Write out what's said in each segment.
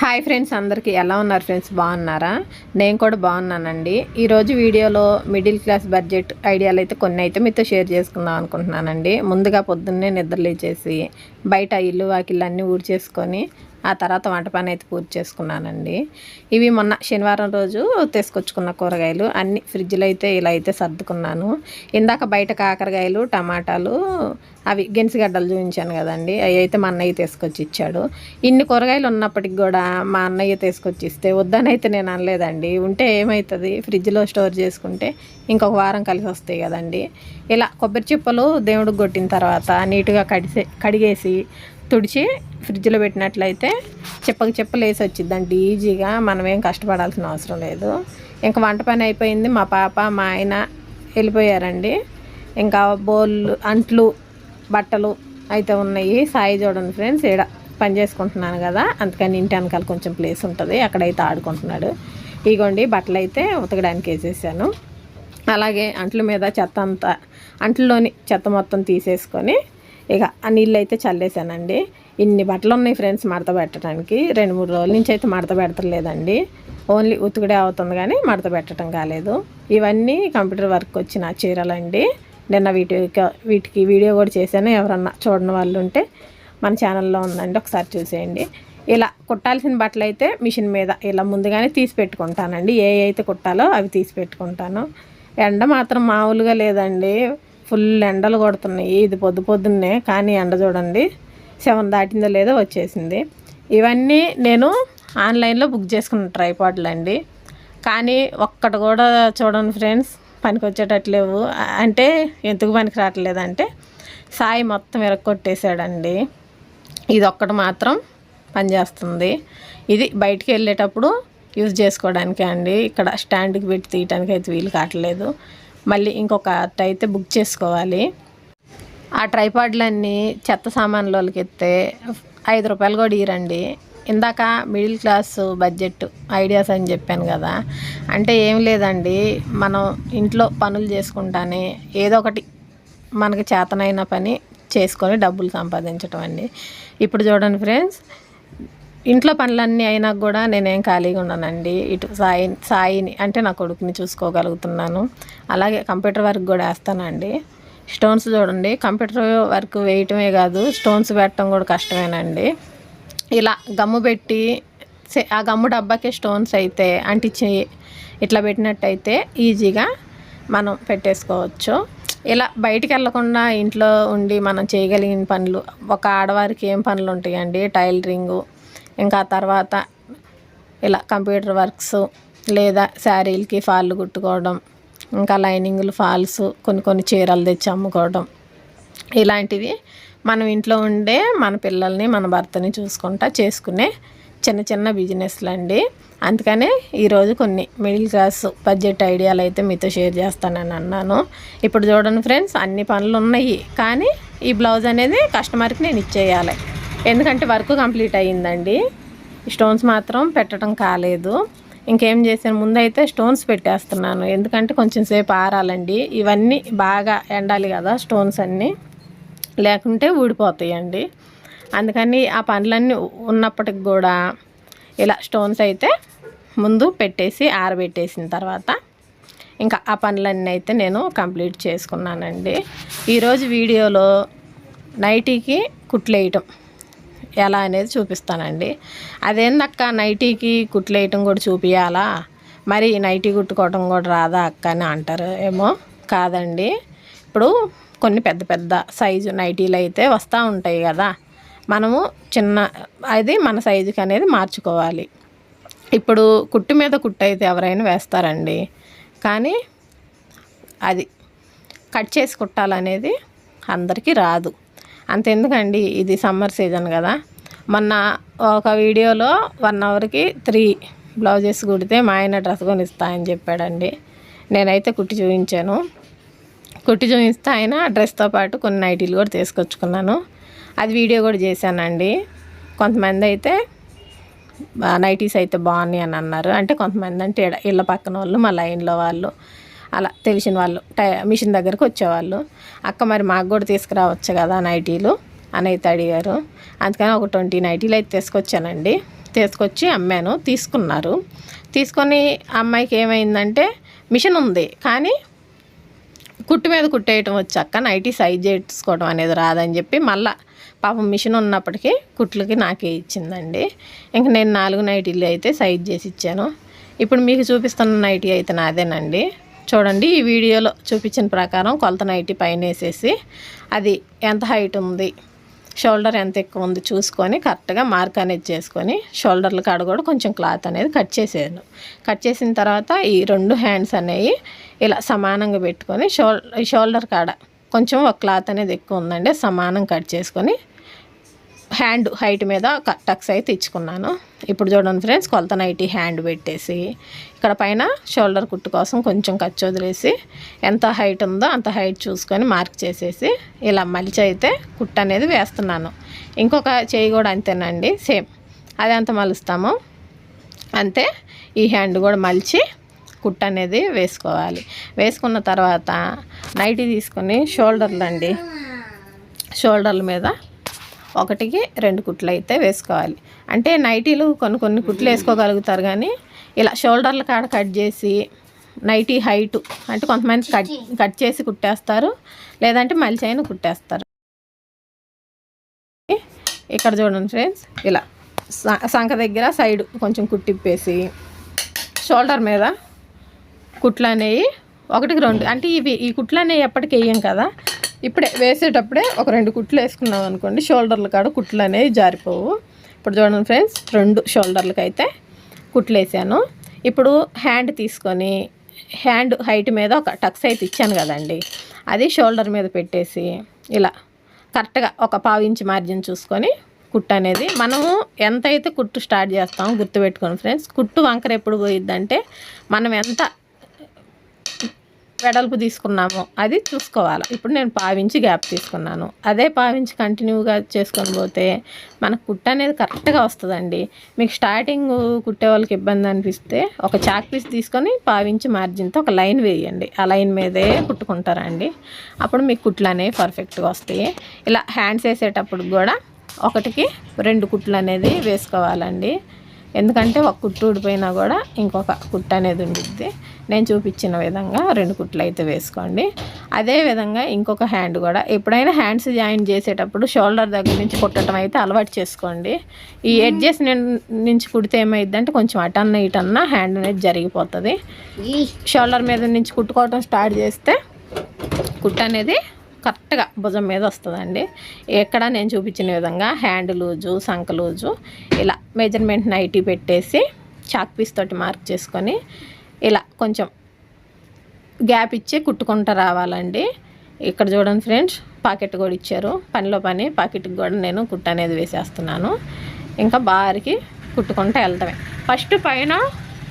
Hi friends అందరికీ ఎలా ఉన్నారు ఫ్రెండ్స్? బాగున్నారా? నేను కూడా బాగున్నానండి. ఈరోజు వీడియోలో మిడిల్ క్లాస్ బడ్జెట్ ఐడియాలు అయితే కొన్ని అయితే మీతో షేర్ చేసుకుందాం అనుకుంటున్నానండి. ముందుగా పొద్దున్నే నిద్రలేచేసి బయట ఇల్లు వాకిళ్ళు అన్నీ ఊడ్చేసుకొని ఆ తర్వాత వంట పని అయితే పూర్తి చేసుకున్నానండి. ఇవి మొన్న శనివారం రోజు తీసుకొచ్చుకున్న కూరగాయలు అన్ని ఫ్రిడ్జ్లో అయితే ఇలా అయితే సర్దుకున్నాను. ఇందాక బయట కాకరకాయలు టమాటాలు అవి గెన్సిగడ్డలు చూపించాను కదండి అవి అయితే మా అన్నయ్య తీసుకొచ్చి ఇచ్చాడు. ఇన్ని కూరగాయలు ఉన్నప్పటికి కూడా మా అన్నయ్య తీసుకొచ్చి ఇస్తే వద్దనైతే నేను అనలేదండి. ఉంటే ఏమవుతుంది ఫ్రిడ్జ్లో స్టోర్ చేసుకుంటే ఇంకొక వారం కలిసి వస్తాయి కదండి. ఇలా కొబ్బరి చిప్పలు దేవుడికి కొట్టిన తర్వాత నీట్గా కడిసే కడిగేసి తుడిచి ఫ్రిడ్జ్లో పెట్టినట్లయితే చెప్పక చెప్పలు వేసి వచ్చిందండి ఈజీగా మనం ఏం కష్టపడాల్సిన అవసరం లేదు. ఇంకా వంట పని అయిపోయింది. మా పాప మా ఆయన వెళ్ళిపోయారండి. ఇంకా బోళ్ళు అంట్లు బట్టలు అయితే ఉన్నాయి. సాయి చూడండి ఫ్రెండ్స్ ఈడ పని చేసుకుంటున్నాను కదా. అందుకని ఇంటి వెనకాల కొంచెం ప్లేస్ ఉంటుంది. అక్కడైతే ఆడుకుంటున్నాడు. ఇగోండి బట్టలు అయితే ఉతకడానికి వేసేసాను. అలాగే అంట్ల మీద చెత్త అంతా అంట్లోని చెత్త మొత్తం తీసేసుకొని ఇక ఆ నీళ్ళు అయితే చల్లేసానండి. ఇన్ని బట్టలు ఉన్నాయి ఫ్రెండ్స్ మడత పెట్టడానికి. రెండు మూడు రోజుల నుంచి అయితే మడత పెడతలేదండి. ఓన్లీ ఉతుకుడే అవుతుంది కానీ మడత పెట్టడం కాలేదు. ఇవన్నీ కంప్యూటర్ వర్క్ వచ్చిన చీరలండి. నిన్న వీటి వీటికి వీడియో కూడా చేశాను. ఎవరన్నా చూడని వాళ్ళు ఉంటే మన ఛానల్లో ఉందండి. ఒకసారి చూసేయండి. ఇలా కుట్టాల్సిన బట్టలు అయితే మిషన్ మీద ఇలా ముందుగానే తీసి పెట్టుకుంటానండి. ఏ అయితే కుట్టాలో అవి తీసి పెట్టుకుంటాను. ఎండ మాత్రం మామూలుగా లేదండి. ఫుల్ ఎండలు కొడుతున్నాయి. ఇది పొద్దు పొద్దున్నే కానీ ఎండ చూడండి. సెవెన్ దాటిందో లేదో వచ్చేసింది. ఇవన్నీ నేను ఆన్లైన్లో బుక్ చేసుకున్న ట్రైపాడ్లు అండి కానీ ఒక్కటి కూడా చూడండి ఫ్రెండ్స్ పనికి వచ్చేటట్లేవు అంటే ఎందుకు పనికి రావట్లేదంటే సాయి మొత్తం ఇరక్కొట్టేశాడండి ఇది ఒక్కటి మాత్రం పనిచేస్తుంది. ఇది బయటికి వెళ్ళేటప్పుడు యూజ్ చేసుకోవడానికే అండి. ఇక్కడ స్టాండ్కి పెట్టి తీయటానికి అయితే వీలు కావట్లేదు. మళ్ళీ ఇంకొక అయితే బుక్ చేసుకోవాలి. ఆ ట్రైపాడ్లన్నీ చెత్త సామాన్లోకి ఎత్తే ఐదు రూపాయలు కూడా ఇరండి ఇందాక మిడిల్ క్లాస్ బడ్జెట్ ఐడియాస్ అని చెప్పాను కదా అంటే ఏం లేదండి. మనం ఇంట్లో పనులు చేసుకుంటానే ఏదో ఒకటి మనకి చేతనైన పని చేసుకొని డబ్బులు సంపాదించటం అండి. ఇప్పుడు చూడండి ఫ్రెండ్స్ ఇంట్లో పనులన్నీ అయినా కూడా నేనేం ఖాళీగా ఉన్నానండి. ఇటు సాయి సాయిని అంటే నా కొడుకుని చూసుకోగలుగుతున్నాను. అలాగే కంప్యూటర్ వర్క్ కూడా వేస్తానండి. స్టోన్స్ చూడండి కంప్యూటర్ వర్క్ వేయటమే కాదు స్టోన్స్ పెట్టడం కూడా కష్టమేనండి. ఇలా గమ్ము పెట్టి ఆ గమ్ము డబ్బాకే స్టోన్స్ అయితే అంటించి ఇట్లా పెట్టినట్టయితే ఈజీగా మనం పెట్టేసుకోవచ్చు. ఇలా బయటికి వెళ్ళకుండా ఇంట్లో ఉండి మనం చేయగలిగిన పనులు ఒక ఆడవారికి ఏం పనులు ఉంటాయండి? టైలరింగు ఇంకా తర్వాత ఇలా కంప్యూటర్ వర్క్స్ లేదా శారీలకి ఫాళ్ళు కుట్టుకోవడం ఇంకా లైనింగ్లు ఫాల్స్ కొన్ని కొన్ని చీరలు తెచ్చి అమ్ముకోవడం. ఇలాంటివి మనం ఇంట్లో ఉండే మన పిల్లల్ని మన భర్తని చూసుకుంటా చేసుకునే చిన్న చిన్న బిజినెస్లు అండి. అందుకనే ఈరోజు కొన్ని మిడిల్ క్లాస్ బడ్జెట్ ఐడియాలు అయితే మీతో షేర్ చేస్తానని అన్నాను. ఇప్పుడు చూడండి ఫ్రెండ్స్ అన్ని పనులు ఉన్నాయి. కానీ ఈ బ్లౌజ్ అనేది కస్టమర్కి నేను ఇచ్చేయాలి. ఎందుకంటే వర్క్ కంప్లీట్ అయ్యిందండి. స్టోన్స్ మాత్రం పెట్టడం కాలేదు. ఇంకేం చేశాను? ముందు అయితే స్టోన్స్ పెట్టేస్తున్నాను. ఎందుకంటే కొంచెం సేపు ఆరాలండి. ఇవన్నీ బాగా ఎండాలి కదా స్టోన్స్ అన్నీ. లేకుంటే ఊడిపోతాయండి. అందుకని ఆ పనులన్నీ ఉన్నప్పటికి కూడా ఇలా స్టోన్స్ అయితే ముందు పెట్టేసి ఆరబెట్టేసిన తర్వాత ఇంకా ఆ పనులన్నీ అయితే నేను కంప్లీట్ చేసుకున్నానండి. ఈరోజు వీడియోలో నైటీకి కుట్లేయటం ఎలా అనేది చూపిస్తానండి. అదేందక్క నైటీకి కుట్లేయటం కూడా చూపించాలా మరి నైటీ కుట్టుకోవటం కూడా రాదా అక్క అని అంటారు. ఏమో కాదండి. ఇప్పుడు కొన్ని పెద్ద పెద్ద సైజు నైటీలు అయితే వస్తూ ఉంటాయి కదా. మనము చిన్న అది మన సైజుకి అనేది మార్చుకోవాలి. ఇప్పుడు కుట్టు మీద కుట్టు అయితే ఎవరైనా వేస్తారండి. కానీ అది కట్ చేసి కుట్టాలనేది అందరికీ రాదు. అంతెందుకండి ఇది సమ్మర్ సీజన్ కదా. మొన్న ఒక వీడియోలో వన్ అవర్కి త్రీ బ్లౌజెస్ కుడితే మా ఆయన డ్రెస్ కొనిస్తా అని చెప్పాడండి. నేనైతే కుట్టి చూపించాను. కుట్టి చూపిస్తే ఆయన డ్రెస్తో పాటు కొన్ని నైటీలు కూడా తీసుకొచ్చుకున్నాను. అది వీడియో కూడా చేశానండి. కొంతమంది అయితే నైటీస్ అయితే బాగున్నాయి అని అన్నారు. అంటే కొంతమంది అంటే ఇళ్ళ పక్కన వాళ్ళు మా లైన్లో వాళ్ళు అలా తెలిసిన వాళ్ళు టై మిషన్ దగ్గరకు వచ్చేవాళ్ళు. అక్క మరి మాకు కూడా తీసుకురావచ్చు కదా నైటీలు అని అయితే అడిగారు. అందుకని ఒక ట్వంటీ నైటీలు అయితే తీసుకొచ్చానండి. తీసుకొచ్చి అమ్మాను తీసుకున్నారు. తీసుకొని అమ్మాయికి ఏమైందంటే మిషన్ ఉంది కానీ కుట్టు మీద కుట్టేయటం వచ్చాక నైటీ సైజ్ చేసుకోవడం అనేది రాదని చెప్పి మళ్ళా పాపం మిషన్ ఉన్నప్పటికీ కుట్లకి నాకే ఇచ్చిందండి. ఇంక నేను నాలుగు నైటీలు అయితే సైజ్ చేసి ఇచ్చాను. ఇప్పుడు మీకు చూపిస్తున్న నైటీ అయితే నాదేనండి. చూడండి ఈ వీడియోలో చూపించిన ప్రకారం కొలత నైటీ పైన వేసేసి అది ఎంత హైట్ ఉంది షోల్డర్ ఎంత ఎక్కువ ఉంది చూసుకొని కరెక్ట్గా మార్క్ అనేది చేసుకొని షోల్డర్ల కాడ కూడా కొంచెం క్లాత్ అనేది కట్ చేసాను కట్ చేసిన తర్వాత ఈ రెండు హ్యాండ్స్ అనేవి ఇలా సమానంగా పెట్టుకొని షోల్ షోల్డర్ కాడ కొంచెం ఒక క్లాత్ అనేది ఎక్కువ ఉందండి సమానం కట్ చేసుకొని హ్యాండ్ హైట్ మీద టక్స్ అయితే ఇచ్చుకున్నాను ఇప్పుడు చూడండి ఫ్రెండ్స్ కొలత నైటీ హ్యాండ్ పెట్టేసి ఇక్కడ పైన షోల్డర్ కుట్టు కోసం కొంచెం ఖర్చు వదిలేసి ఎంత హైట్ ఉందో అంత హైట్ చూసుకొని మార్క్ చేసేసి ఇలా మలిచి అయితే కుట్టు అనేది వేస్తున్నాను. ఇంకొక చేయి కూడా అంతేనండి సేమ్. అది అంత మలుస్తాము. అంతే ఈ హ్యాండ్ కూడా మలిచి కుట్టు అనేది వేసుకోవాలి. వేసుకున్న తర్వాత నైటీ తీసుకొని షోల్డర్లు అండి షోల్డర్ల మీద ఒకటికి రెండు కుట్లు అయితే వేసుకోవాలి. అంటే నైటీలు కొన్ని కొన్ని కుట్లు వేసుకోగలుగుతారు కానీ ఇలా షోల్డర్ల కాడ కట్ చేసి నైటీ హైట్ అంటే కొంతమంది కట్ కట్ చేసి కుట్టేస్తారు. లేదంటే మలిచైన కుట్టేస్తారు. ఇక్కడ చూడండి ఫ్రెండ్స్ ఇలా సంఖ దగ్గర సైడ్ కొంచెం కుట్టిప్పేసి షోల్డర్ మీద కుట్లు అనేవి ఒకటికి రెండు. అంటే ఇవి ఈ కుట్లు అనేవి ఎప్పటికి వేయం కదా. ఇప్పుడే వేసేటప్పుడే ఒక రెండు కుట్లు వేసుకున్నాం అనుకోండి. షోల్డర్లు కాడ కుట్లు అనేవి జారిపోవు. ఇప్పుడు చూడండి ఫ్రెండ్స్ రెండు షోల్డర్లకు అయితే కుట్లు వేసాను. ఇప్పుడు హ్యాండ్ తీసుకొని హ్యాండ్ హైట్ మీద ఒక టక్స్ అయితే ఇచ్చాను కదండి. అది షోల్డర్ మీద పెట్టేసి ఇలా కరెక్ట్గా ఒక పావు ఇంచు మార్జిన్ చూసుకొని కుట్టు అనేది మనము ఎంతైతే కుట్టు స్టార్ట్ చేస్తామో గుర్తుపెట్టుకోండి ఫ్రెండ్స్. కుట్టు వంకర ఎప్పుడు పోయిద్దంటే మనం ఎంత వెడల్పు తీసుకున్నాము. అది చూసుకోవాలి. ఇప్పుడు నేను పావించి గ్యాప్ తీసుకున్నాను. అదే పావించి కంటిన్యూగా చేసుకొని పోతే మనకు కుట్ట అనేది కరెక్ట్గా వస్తుందండి. మీకు స్టార్టింగ్ కుట్టే వాళ్ళకి ఇబ్బంది అనిపిస్తే ఒక చాక్ పీస్ తీసుకొని పావించి మార్జిన్తో ఒక లైన్ వేయండి. ఆ లైన్ మీదే కుట్టుకుంటారండి. అప్పుడు మీకు కుట్లు అనేవి పర్ఫెక్ట్గా వస్తాయి. ఇలా హ్యాండ్స్ వేసేటప్పుడు కూడా ఒకటికి రెండు కుట్లు అనేది వేసుకోవాలండి. ఎందుకంటే ఒక కుట్టు ఊడిపోయినా కూడా ఇంకొక కుట్టు అనేది ఉండిద్ది. నేను చూపించిన విధంగా రెండు కుట్లు అయితే వేసుకోండి. అదే విధంగా ఇంకొక హ్యాండ్ కూడా. ఎప్పుడైనా హ్యాండ్స్ జాయిన్ చేసేటప్పుడు షోల్డర్ దగ్గర నుంచి కుట్టడం అయితే అలవాటు చేసుకోండి. ఈ ఎడ్జెస్ నుంచి కుడితే ఏమైందంటే కొంచెం అటన్న ఇటన్నా హ్యాండ్ అనేది జరిగిపోతుంది. షోల్డర్ మీద నుంచి కుట్టుకోవటం స్టార్ట్ చేస్తే కుట్టు అనేది కరెక్ట్గా భుజం మీద వస్తుందండి. ఎక్కడ నేను చూపించిన విధంగా హ్యాండ్ లూజు సంక లూజు ఇలా మెజర్మెంట్ నైటీ పెట్టేసి చాక్ పీస్ తోటి మార్క్ చేసుకొని ఇలా కొంచెం గ్యాప్ ఇచ్చి కుట్టుకుంటూ రావాలండి. ఇక్కడ చూడండి ఫ్రెండ్స్ పాకెట్ కూడా ఇచ్చారు. పనిలో పని పాకెట్కి కూడా నేను కుట్టు అనేది వేసేస్తున్నాను. ఇంకా బారికి కుట్టుకుంటూ వెళ్తామే ఫస్ట్ పైన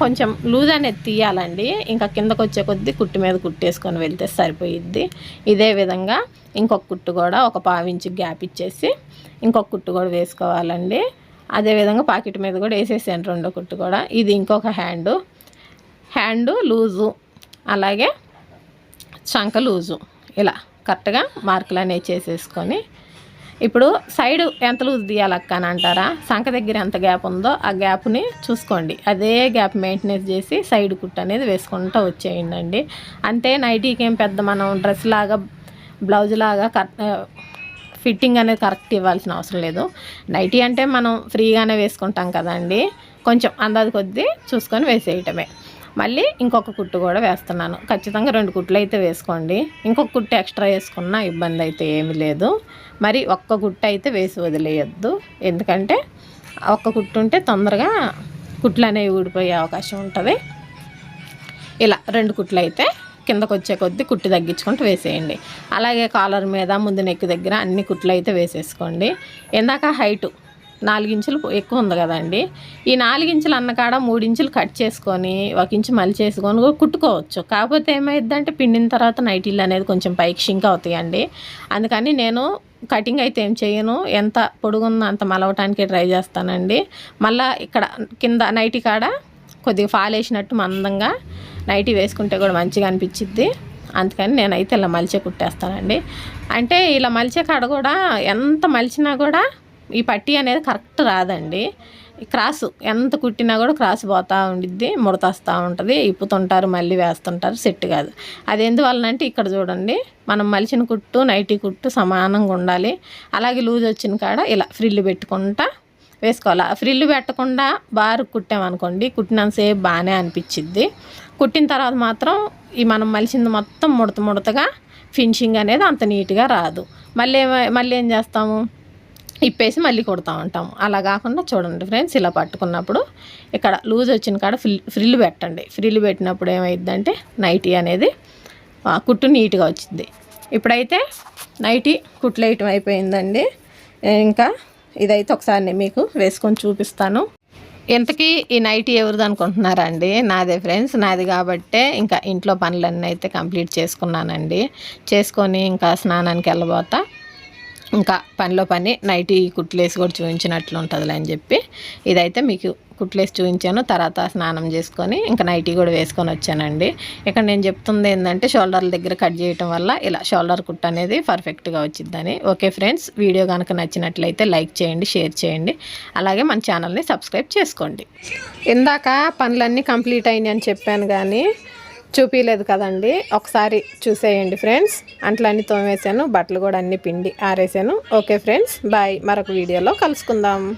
కొంచెం లూజ్ అనేది తీయాలండి. ఇంకా కిందకు వచ్చే కొద్దీ కుట్టు మీద కుట్టేసుకొని వెళ్తే సరిపోయిద్ది. ఇదే విధంగా ఇంకొక కుట్టు కూడా ఒక పావించి గ్యాప్ ఇచ్చేసి ఇంకొక కుట్టు కూడా వేసుకోవాలండి. అదేవిధంగా పాకెట్ మీద కూడా వేసేసాను రెండో కుట్టు కూడా. ఇది ఇంకొక హ్యాండు. Hand loose. అలాగే చంక లూజు. ఇలా కరెక్ట్గా మార్కులు అనేవి చేసేసుకొని ఇప్పుడు సైడ్ ఎంత లూజ్ తీయాలక్క అని అంటారా? సంఖ దగ్గర ఎంత గ్యాప్ ఉందో ఆ గ్యాప్ని చూసుకోండి. అదే గ్యాప్ మెయింటెనెన్స్ చేసి సైడ్ కుట్ అనేది వేసుకుంటూ వచ్చేయండి అంతే నైటీకి ఏం పెద్ద మనం డ్రెస్ లాగా బ్లౌజ్ లాగా కరెక్ట్ ఫిట్టింగ్ అనేది కరెక్ట్ ఇవ్వాల్సిన అవసరం లేదు. నైటీ అంటే మనం ఫ్రీగానే వేసుకుంటాం కదండి. కొంచెం అందాది కొద్దీ చూసుకొని వేసేయటమే. మళ్ళీ ఇంకొక కుట్టు కూడా వేస్తున్నాను. ఖచ్చితంగా రెండు కుట్లు అయితే వేసుకోండి. ఇంకొక కుట్టు ఎక్స్ట్రా వేసుకున్నా ఇబ్బంది అయితే ఏమీ లేదు. మరి ఒక్క కుట్టు అయితే వేసి వదిలేయద్దు. ఎందుకంటే ఒక్క కుట్టు ఉంటే తొందరగా కుట్లు అనేవి ఊడిపోయే అవకాశం ఉంటుంది. ఇలా రెండు కుట్లు అయితే కిందకు వచ్చే కొద్దీ కుట్టి తగ్గించుకుంటూ వేసేయండి. అలాగే కాలర్ మీద ముందు నెక్కి దగ్గర అన్ని కుట్లు అయితే వేసేసుకోండి. ఇందాక హైటు నాలుగించులు ఎక్కువ ఉంది కదండి. ఈ నాలుగించులు అన్నకాడ మూడించులు కట్ చేసుకొని ఒక ఇంచు మళ్ళీ చేసుకొని కుట్టుకోవచ్చు. కాకపోతే ఏమైందంటే పిండిన తర్వాత నైటీలు అనేది కొంచెం పైకి షింక్ అవుతాయండి. అందుకని నేను కటింగ్ అయితే ఏం చేయను. ఎంత పొడుగుందో అంత మలవటానికి ట్రై చేస్తానండి. మళ్ళీ ఇక్కడ కింద నైటీ కాడ కొద్దిగా ఫాల్ వేసినట్టు మందంగా నైటీ వేసుకుంటే కూడా మంచిగా అనిపించిద్ది. అందుకని నేనైతే ఇలా మలిచే కుట్టేస్తానండి. అంటే ఇలా మలిచే కాడ కూడా ఎంత మలిచినా కూడా ఈ పట్టీ అనేది కరెక్ట్ రాదండి. క్రాస్ ఎంత కుట్టినా కూడా క్రాస్ పోతూ ఉండిద్ది ముడతస్తూ ఉంటుంది ఇప్పుతుంటారు మళ్ళీ వేస్తుంటారు సెట్ కాదు. అది ఎందువలనంటే ఇక్కడ చూడండి మనం మలిచిన కుట్టు నైటీ కుట్టు సమానంగా ఉండాలి. అలాగే లూజ్ వచ్చిన కాడ ఇలా ఫ్రిల్లు పెట్టుకుంటా వేసుకోవాలి. ఫ్రిల్లు పెట్టకుండా బారు కుట్టామనుకోండి కుట్టినంతసేపు బాగానే అనిపించిద్ది. కుట్టిన తర్వాత మాత్రం ఈ మనం మలిచింది మొత్తం ముడత ముడతగా ఫినిషింగ్ అనేది అంత నీట్గా రాదు. మళ్ళీ మళ్ళీ ఏం చేస్తాము? ఇప్పేసి మళ్ళీ కుడతా ఉంటాం అలా కాకుండా చూడండి ఫ్రెండ్స్ ఇలా పట్టుకున్నప్పుడు ఇక్కడ లూజ్ వచ్చిన కాడ ఫ్రిల్ ఫ్రిల్ పెట్టండి. ఫ్రిల్ పెట్టినప్పుడు ఏమైందంటే నైటీ అనేది కుట్టు నీట్గా వచ్చింది. ఇప్పుడైతే నైటీ కుట్లేయటం అయిపోయిందండి. ఇంకా ఇదైతే ఒకసారి మీకు వేసుకొని చూపిస్తాను. ఇంతకీ ఈ నైటీ ఎవరిది అనుకుంటున్నారా అండి నాదే ఫ్రెండ్స్ నాది కాబట్టే ఇంకా ఇంట్లో పనులన్నీ అయితే కంప్లీట్ చేసుకున్నానండి. చేసుకొని ఇంకా స్నానానికి వెళ్ళబోతా. ఇంకా పనిలో పని నైటీ కుట్లేసి కూడా చూపించినట్లు ఉంటుందిలే అని చెప్పి ఇదైతే మీకు కుట్లేసి చూపించాను తర్వాత స్నానం చేసుకొని ఇంకా నైటీ కూడా వేసుకొని వచ్చానండి. ఇక్కడ నేను చెప్తుంది ఏంటంటే షోల్డర్ల దగ్గర కట్ చేయటం వల్ల ఇలా షోల్డర్ కుట్ అనేది పర్ఫెక్ట్గా వచ్చిద్దని. ఓకే ఫ్రెండ్స్ వీడియో కనుక నచ్చినట్లయితే లైక్ చేయండి షేర్ చేయండి అలాగే మన ఛానల్ని సబ్స్క్రైబ్ చేసుకోండి. ఇందాక పనులన్నీ కంప్లీట్ అయినాయి అని చెప్పాను కానీ చూపించలేదు కదండి. ఒకసారి చూసేయండి ఫ్రెండ్స్. అంట్లన్నీ తోమేసాను బట్టలు కూడా అన్ని పిండి ఆరేసాను ఓకే ఫ్రెండ్స్. బాయ్. మరొక వీడియోలో కలుసుకుందాం.